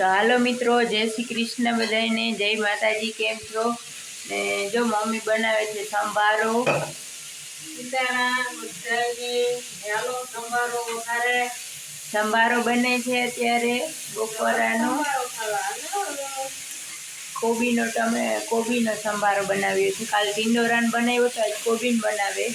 તો હાલો મિત્રો જય શ્રી કૃષ્ણ બધાને જય માતાજી કેમ છો? ને જો મમ્મી બનાવે છે સંભારો. સંભારો બને છે અત્યારે બપોરાનો. કોબીનો તમે કોબીનો સંભારો બનાવ્યો છે. કાલ ટિંડોરાન બનાવ્યો તો આજ કોબીન બનાવે.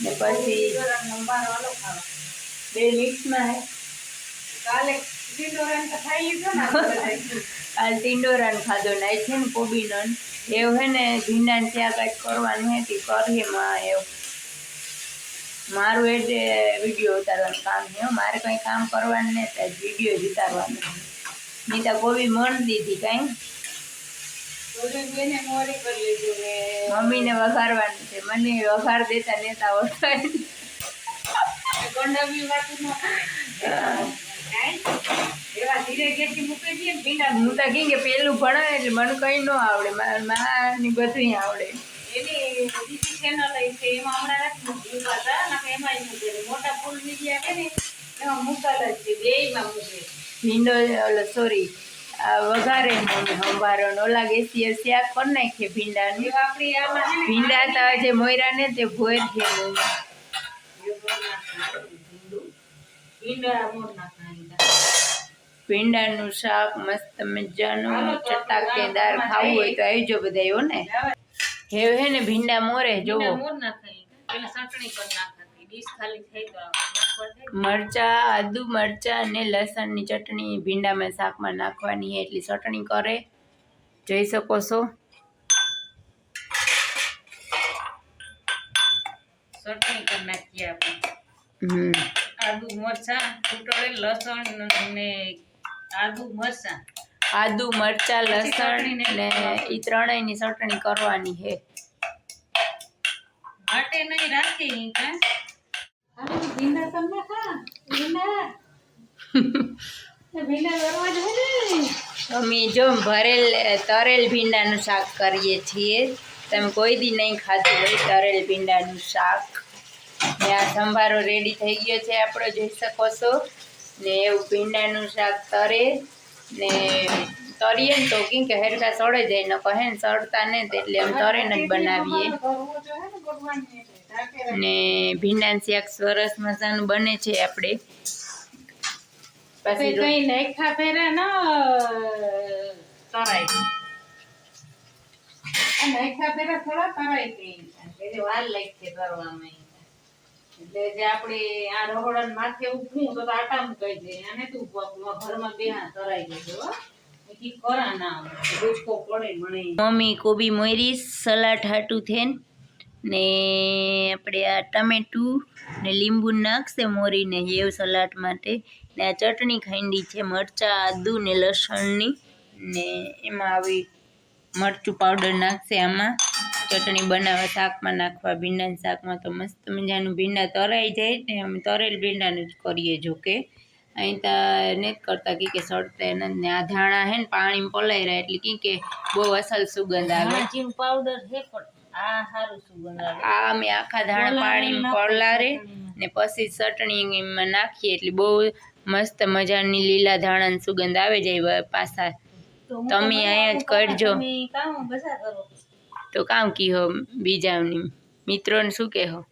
ને પછી બે મિક્સમાં હે કાલ ટિંડોરાન ખાધો ને આજ છે ને કોબીનો એવું હે ને ભીંડાને ત્યાં કાંઈક કરવાનું હે તે કરીએ માં એવું. મારું એ વીડિયો ઉતારવાનું કામ છે મારે કંઈ કામ કરવાનું નહીં વીડિયો જ ઉતારવાનો નીતા કોબી મણ દીધી કાંઈ. મમ્મીને વઘારવાનું છે. મને વઘાર દેતા નેતા ઓળખાય હું તો કે પેલું ભણાય એટલે મને કઈ ન આવડે. મારા માની બધું આવડે. ભીંડો ઓલો સોરી વઘારે મમ્મી સંભારો ને ઓલા ગેસીએ શાક કરી નાખીએ ભીંડાનું. ભીંડા તો જે મોયરા ને તે ભોર છે મમ્મી ભીંડાનું શાક મસ્ત મજાનું ચટાકેદાર ખાવું હોય તો આવજો બધા એવો ને? હેવ હે ને ભીંડા મોરે જોવો. મરચા આદુ મરચા અને લસણની ચટણી ભીંડામાં શાકમાં નાખવાની એટલી ચટણી કરે. જોઈ શકો છો. ચટણી કરી નાખીએ આપણે. આદુ મરચા કૂટોળે લસણ અને આદુ મરચા. આદુ મરચા લસણ ને એ ત્રણેયની ચટણી કરવાની છે. માટે નહીં રાખી ભીંડા તમને ખા. ભીંડા. ભીંડા કરવા અમે જો ભરેલ તરેલ ભીંડાનું શાક કરીએ છીએ. તમે કોઈ દી નહીં ખાધું હોય તરેલ ભીંડાનું શાક. ને આ સંભારો રેડી થઈ ગયો છે આપણો જોઈ શકો છો. ને એવું ભીંડાનું શાક તરે ને તરીએ ને તો કેમ કે હેરકા સડે જાય ને કહે ને સડતા ને તો એટલે અમે તરેને જ બનાવીએ. ને ભીંડાનું શાક સરસ મજાનું બને છે આપણે પછી કઈ નાખા ફેરા ન તરાય નાખા ફેરા થોડા તરાય કઈ વાર લાગશે તરવામાં. ઈ. એટલે જે આપણે આ રહોડા માથે ઉભું તો તો આટા મુકાઈ જાય અને તું ઘરમાં બેહા તરાઈ મને. મમ્મી કોબી મોયરી, સલાડ હાટું થેન, ને આપણે આ ટમેટું ને લીંબુ નાખશે મોરીને હેવ સલાડ માટે. ને આ ચટણી ખાંડી છે, મરચાં, આદુ ને લસણની. ને એમાં આવી મરચું પાવડર નાખશે આમાં. ચટણી બનાવવા શાકમાં નાખવા ભીંડાના શાકમાં તો મસ્ત મજાનું ભીંડા તરાઈ જાય ને અમે તરેલ ભીંડાનું જ કરીએ જો કે અહીં તો નથી કરતા કી સડતા એને ને આ ધાણા હે ને પાણી પલાઈ રહ્યા એટલે કી કે બહુ અસલ સુગંધ આવે. પાવડર પણ આ સારું સુગંધ આવે. આ અમે આખા ધાણા પાણી પલારે ને પછી ચટણીમાં નાખીએ એટલે બહુ મસ્ત મજાની લીલા ધાણાની સુગંધ આવે જાય પાછા. તમે અહીંયા જ કરજો. કામ તો કામ કીહો બીજાની મિત્રોને શું કરતા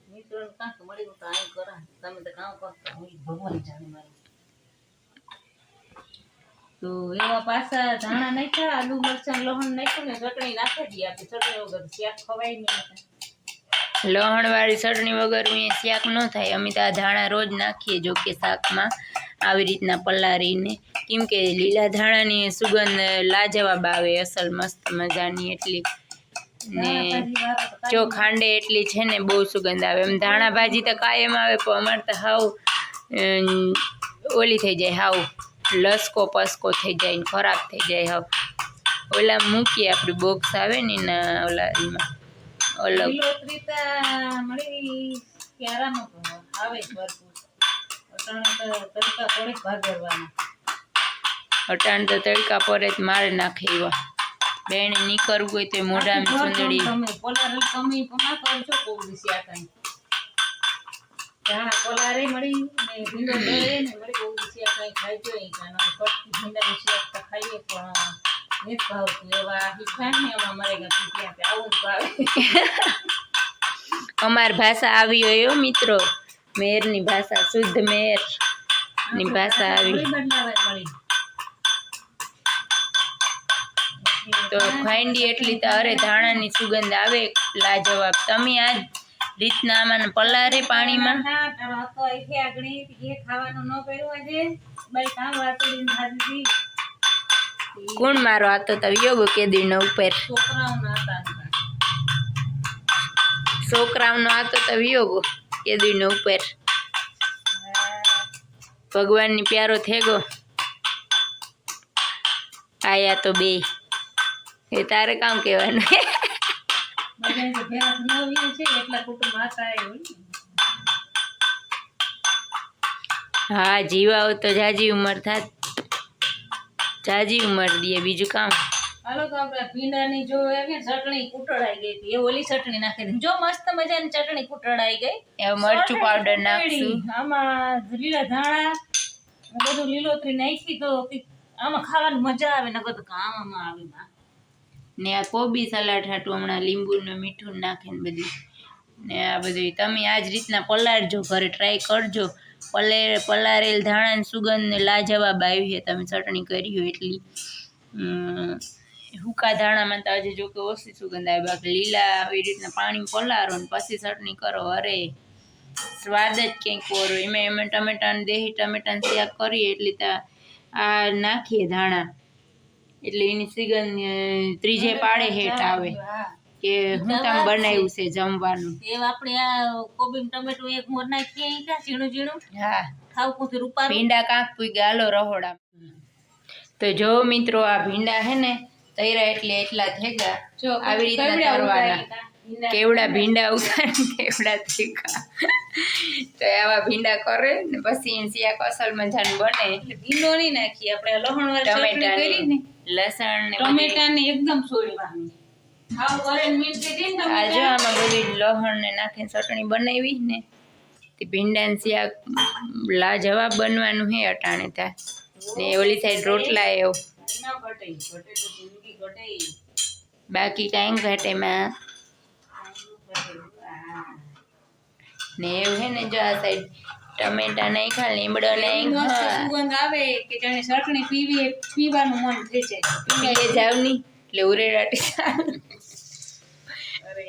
હું ઈ ભગવાન જાણે મારું. તો એવા પાછા ધાણા નાખ્યા આલુ મરચાં લહણ નાખ્યું ને ચટણી નાખી દઈએ આપણે ચટણી વગર શાક ખવાય નહીં લહણવાળી ચટણી વગર શાક ન થાય. અમે તો આ ધાણા રોજ નાખીએ જો કે શાકમાં આવી રીતના પલાળીને. કેમ કે લીલા ધાણાની સુગંધ લાજવાબ આવે અસલ મસ્ત મજાની એટલી ને જો ખાંડે એટલી છે ને બહુ સુગંધ આવે. એમ ધાણા ભાજી તો કાયમ આવે પણ અમારે તો હાવ ઓલી થઈ જાય હાવ લસકો પસકો થઈ જાય ને ખરાબ થઈ જાય હાવ. ઓલા મૂકીએ આપણી બોક્સ આવે ને એના ઓલા એમાં અલગ. અટાણ તો તડકા પર જ મારે નાખે એવા. બેને નીકળવું હોય તો મોઢામાં સુંદડી તમે પોલાર તમે ના છો કોક દિવસે આ કાંઈ? ધાણા પલારે મળી ને ભીંડો દળે ને મળી બહુ શિયાળ કઈ ખાઈ એ જાણો કટકી ભીંડા વિશે તો ખાઈએ પણ નથી ભાવતું. એવા હીઠા ને એમાં મરે ગયા ત્યાં આવું ભાવે. અમાર ભાષા આવી હોય મિત્રો. મેરની ભાષા શુદ્ધ મેરની ભાષા આવી. બદલાવા મળી. તો ખાંડી એટલી તો અરે ધાણાની સુગંધ આવે લાજવાબ. તમે આ રીતના આમાં પલારે પાણીમાં? કોણ મારો આતો તો યોગો કેદીનો ઉપર? છોકરાઓના આતો તો યોગો કેદીનો ઉપર. ભગવાનની પ્યારો થેગો આયા તો બે. એ તારે કામ કહેવાનું. હા જીવાઓ તો જાજી ઉંમર થાત. જાજી ઉંમર દે બીજું કામ. હાલો તો આપણે ભીંડાની જો એવી ચટણી કૂટડાઈ ગઈ હતી. એ ઓલી ચટણી નાખી દીધી જો મસ્ત મજાની ચટણી કૂટડાઈ ગઈ. એ મરચું પાવડર નાખશું. આમાં લીલા ધાણા બધું લીલોતરી નાખી તો આમાં ખાવાની મજા આવે નકર તો કામમાં આવે. ને આ કોબી સલાડ હાટું હમણાં લીંબુનું મીઠું નાખીને બધું. ને આ બધું તમે આ જ રીતના પલાળજો, ઘરે ટ્રાય કરજો. પલે, પલાળેલ ધાણાની સુગંધને લાજવાબ આવી છે. તમે ચટણી કરી હોય એટલી. હુકા ધાણામાં તો આજે જો કે ઓછી સુગંધ આવે. બાકી લીલા આવી રીતના પાણી પલાળો ને પછી ચટણી કરો અરે. સ્વાદ જ કંઈક ઓરો. એમાં એમાં ટમેટાને દેહી ટમેટાને શાક કરીએ એટલે ત્યાં આ નાખીએ ધાણા. એટલે એની સિગન ત્રીજે પાડે હેઠ આવે. કે હું તમે બનાવ્યું છે જમવાનું. એ આપણે આ કોબી ટમેટું એક મોર નાખીએ ઈ ઝીણું ઝીણું. હા. ખાવ કુથી રૂપા ભીંડા કાંક પૂઈ ગાલો રહોડા. તો જો મિત્રો આ ભીંડા હે ને તૈરા એટલે એટલા થેગા જો આવી રીતના કરવાના. કેવડા ભીંડા. ઉતાર કેવડા થેગા તો આવા ભીંડા કરે ને પછી શાક અસલ મજાનું બને. એટલે ભીંડો નહીં નાખી આપણે લહણ વાળી ચટણી કરી ને. લસણ ને ટમેટા ને એકદમ સોળવાની હાવ કરે મીઠી દે ને આ જો ટમેટા. આમાં બધી લહણ ને નાખીને ચટણી બનાવી ને તે ભીંડા ને શાક લાજવાબ બનવાનું હે અટાણે ત્યાં ને ઓલી સાઈડ રોટલા એવું બાકી કાંઈ ઘટેમાં. ને એવું હે ને જો આ સાઈડ ટમેટા નાખ્યા લીમડો એવી મસ્ત સુગંધ આવે કે જાણે સરકણી પીવી પીવાનું મન થઈ જાય. પીએ જાવ નહીં એટલે ઉરેડાટી અરે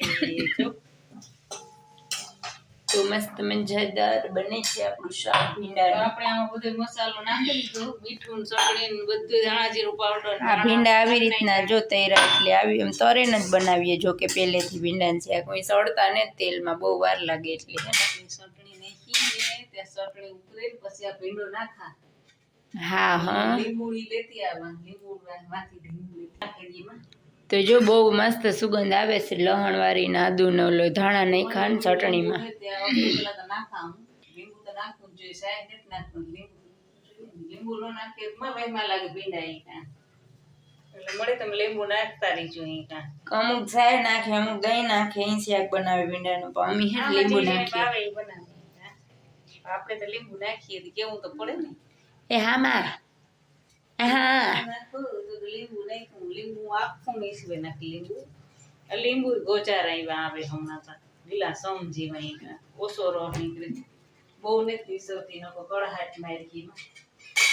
તો મસ્ત મજેદાર બને છે આપણું શાક ભીંડા આપણે આમાં બધો મસાલો નાખી દીધો મીઠું ચટણી બધું ધાણા જીરું પાવડર આ ભીંડા આવી રીતના જો તૈયાર એટલે આવી એમ તરેન જ બનાવીએ જો કે પહેલેથી ભીંડાનું છે. કોઈ સળતા ને તેલમાં બહુ વાર લાગે એટલે. હે. ચટણી નાખી ત્યાં ચટણી ઉતરે પછી આ ભીંડો નાખા. હા હા. લીંબુ લેતી આવવા લીંબુ માંથી લીંબુ નાખી એમાં. તો જો બહુ મસ્ત સુગંધ આવે છે લહણ વાળી ને નો ઓલો ધાણા નહીં ખાન ચટણીમાં. મારા. અમુક સાય નાખે અમુક દહીં નાખે અહીં શાક બનાવે ભીંડાનું. પણ અમે હે લીંબુ નાખીએ. આપણે તો લીંબુ નાખીએ કેવું તો પડે ને? એ હા માં હા નાખું તો લીંબુ નાખ્યું લીંબુ આખું નહીં નાખી લીંબુ લીંબુ ગોચાર આવ્યા આવે હમણાં તો લીલા સમ જેવા ઓછો રસ નીકળે બહુ નથી સૌથી નકો કળહાટ મારી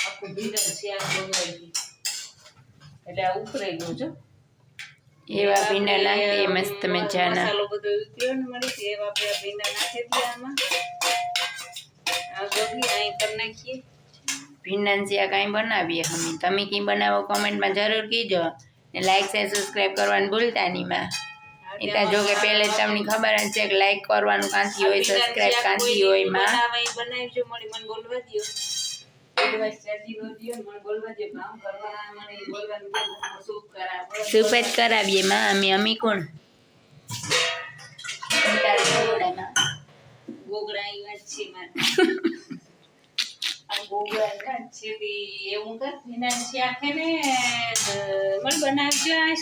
આખું શાક બગાડી ગયું એટલે આ ઉખરાઈ ગયું છો એવા ભીંડા નાખીએ મસ્ત મજાના મસાલો બધો ઉતર્યો ને મળી છે એવા ભીંડા નાખી આમાં આ ગગી અહીં કરી નાખીએ ભીંડાનું કાંઈ બનાવીએ અમે. તમે કંઈ બનાવો કોમેન્ટમાં જરૂર કીજો. ને લાઈક શેર સબસ્ક્રાઈબ કરવાનું ભૂલતા નહીં માં. એ ત્યાં જો કે પહેલે તમને ખબર જ છે કે લાઈક કરવાનું કાંથી હોય સબસ્ક્રાઈબ કાંથી હોયમાં. બનાવજો મળી મને બોલવા દ્યો બોલવા ચાચી નો દ્યો મને બોલવા દ્યો કામ કરવા મને ઈ બોલવાનું કે હું શું કરા બોલો. સુપ જ કરાવીએ માં અમે, અમી કોણ? ગોગડા છે મારે.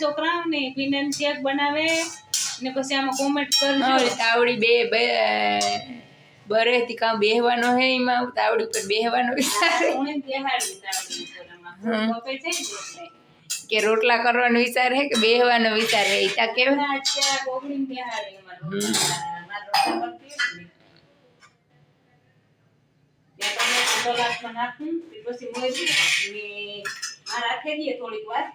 છોકરાઓને ભીંડાનું શાક બનાવે ને પછી આમાં કોમેન્ટ કરજો તાવડી બે બે બરેતી કાં બેહવાનો હે એમાં તાવડી પર બેહવાનો વિચાર. કે રોટલા કરવાનો વિચાર હે કે બેહવાનો વિચાર હે તા કેવા ના, અત્યારે ગોગડીને બેહાડી અમારે રોટલા. મારે રોટલા કરતી હોય ને. તમે ટમેટાં સલાડમાં નાખું, પછી ને આ રાખી દઈએ થોડીક વાર.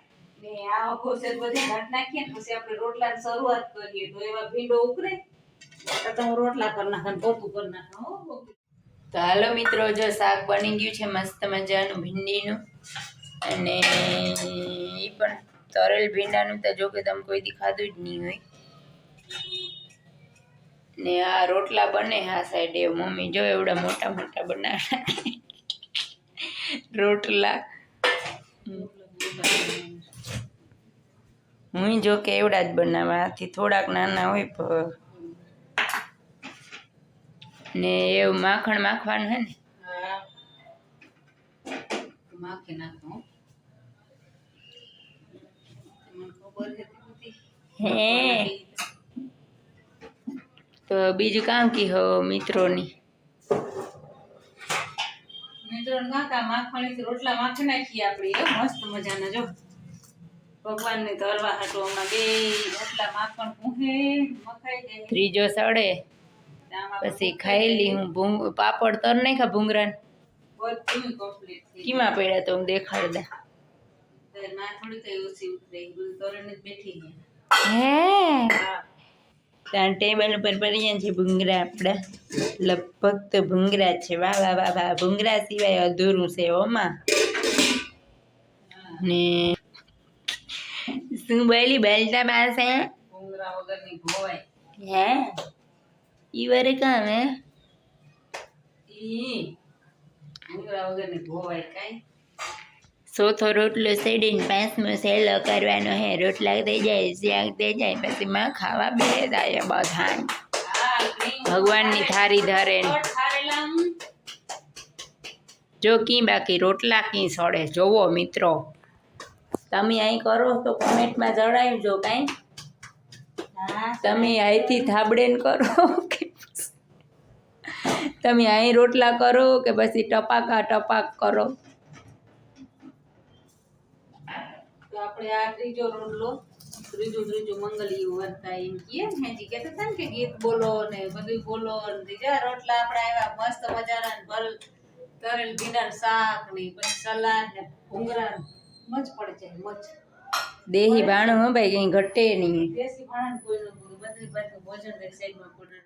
ને આ કોસેર બધી ઘાટ નાખીએ ને પછી આપણે રોટલાની શરૂઆત કરીએ. તો એવા ભીંડો ઉકળે. તો હું રોટલા કરી નાખું પોતું કરી નાખું. હો તો હાલો મિત્રો જો શાક બની ગયું છે મસ્ત મજાનું ભીંડીનું. અને એ પણ તરેલ ભીંડાનું તો જો કે તમે કોઈ દી ખાધું જ નહીં હોય. ને આ રોટલા બને હા સાઈડ એ. મમ્મી જો એવડા મોટા મોટા બનાવે. રોટલા. હું જો કે એવડા જ બનાવવા આથી થોડાક નાના હોય પણ ને એવું માખણ માખવાનું હે ને. માખી નાખો હો. મને ખબર હતી બધી. હે તો બીજું કામ કી હો મિત્રોની? મિત્રો કાકા માખણીથી રોટલા માખી નાખી આપણે મસ્ત મજાના જો. ભગવાનને ધરવા હાટો હમણાં બે રોટલા માખણ પૂહે મખાઈ જાય ત્રીજો સડે. પછી ખાઈ હું પાપડ તર નહીં ખા ભૂંગરા બધું કમ્પ્લીટ કીમાં પડ્યા તો હું દેખાડ દે થોડી કઈ ઓછી ઉતરે બધું તોરણ જ બેઠી હા. ત્યાં ટેબલ ઉપર પડ્યા છે ભૂંગરા આપણા લગભગ તો ભૂંગરા છે. વાહ વાહ વાહ વાહ. ભૂંગરા સિવાય અધૂરું છે ઓમાં ને શું બોલી બેલતા પાસે હે? ઈ વરે કામ હે ઈ ભૂંગરા વગરની ભોવાય કાંઈ? ચોથો રોટલો સેડીને પાંચમો સહેલો કરવાનો હે. રોટલા થઈ જાય શાક થઈ જાય પછી માં ખાવા બે જાય બધા ભગવાનની થારી ધરે જો કી બાકી રોટલા કી સડે જોવો મિત્રો. તમે અહીં કરો તો કોમેન્ટમાં જણાવજો કાંઈ. તમે અહીંથી થાબડેન કરો કે તમે અહીં રોટલા કરો કે પછી ટપાકા ટપાક કરો? તો આપણે આ ત્રીજો રોટલો ત્રીજું ત્રીજું મંગલિયું વર્તા એમ કહીએ ને હેજી કહેતા હતા ને કે ગીત બોલો ને બધું બોલો ને ત્રીજા રોટલા આપણે આવ્યા મસ્ત મજાના ને ભલ તરેલ ભીના શાક ને પછી સલાડ ને ભૂંગરા મજ પડે છે મજ. દેહી ભાણું હો ભાઈ કઈ ઘટે નહીં. દેશી ભાણા કોઈ ન પૂરું બધી બાજુ ભોજન એક સાઈડમાં પડે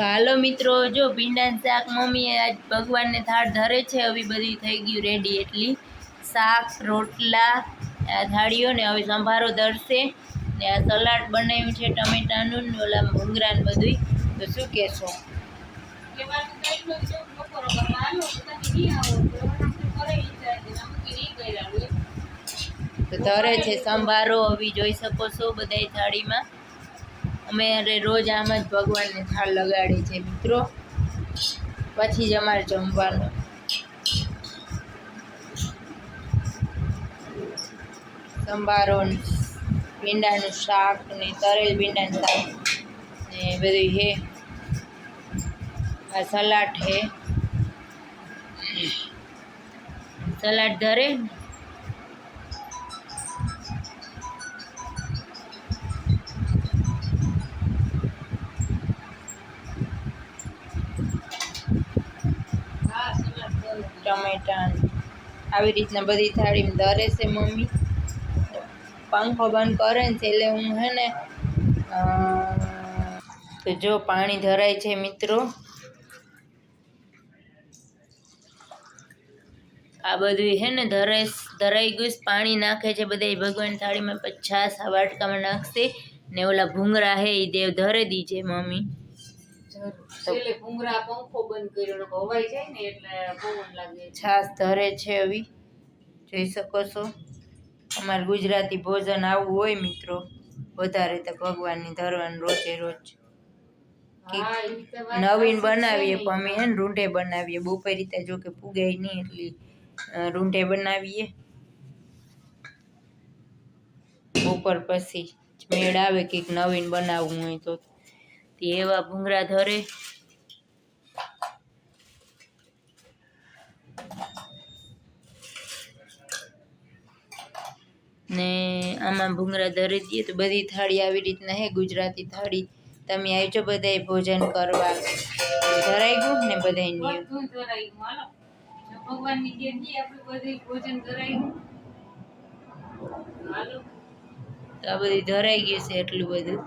હાલો મિત્રો જો ભીંડાનું શાક મમ્મીએ આજ ભગવાનને થાળ ધરે છે હવે બધી થઈ ગયું રેડી એટલી. શાક રોટલા આ થાળીઓને હવે સંભારો ધરશે. ને આ સલાડ બનાવ્યું છે, ટમેટાનું ને ઓલા ભૂંગળા ને બધું તો શું કહેશો? તો ધરે છે સંભારો, હવે જોઈ શકો છો બધાય થાળીમાં અમે અરે રોજ આમ જ ભગવાનને થાળ લગાડીએ છીએ, મિત્રો. પછી જ અમારે જમવાનું. સંભારો ભીંડાનું શાક ને તરેલ ભીંડાનું શાક ને બધું હે આ સલાડ હે, સલાડ ધરે. ટમેટા. આવી રીતના બધી થાળીમાં ધરે છે મમ્મી. પંખો બંધ કરે ને એટલે હું હે ને તો જો પાણી ધરાય છે મિત્રો. આ બધું હે ને ધરાય ધરાઈ ગયું પાણી નાખે છે બધા ભગવાન થાળીમાં પચાસ આ વાટકામાં નાખશે ને ઓલા ભૂંગરા હે એ દેવ ધરે દીજે મમ્મી. ભૂંગરા પંખો બંધ કર્યો હવાઈ જાય ને એટલે પવન લાગે છાશ ધરે છે હવે જોઈ શકો છો. અમારે ગુજરાતી ભોજન આવું હોય મિત્રો. વધારે તો ભગવાનની ધરવાનું રોજે રોજ. નવીન બનાવીએ પણ અમે એને રૂંઢે બનાવીએ. બપોર રીતે જો કે પુગાય નહીં એટલી રૂંઢે બનાવીએ. બપોર પછી મેળ આવે કંઈક નવીન બનાવવું હોય તો. તે એવા ભૂંગળા ધરે. ને આમાં ભૂંગળા ધરી દઈએ તો બધી થાળી આવી રીતના હે ગુજરાતી થાળી. તમે આવજો બધાય ભોજન કરવા. ધરાઈ ગયું ને બધાય ભગવાનની દેનથી આપણે બધું ભોજન ધરાઈ ગયું. તો આ બધી ધરાઈ ગયું છે એટલું બધું.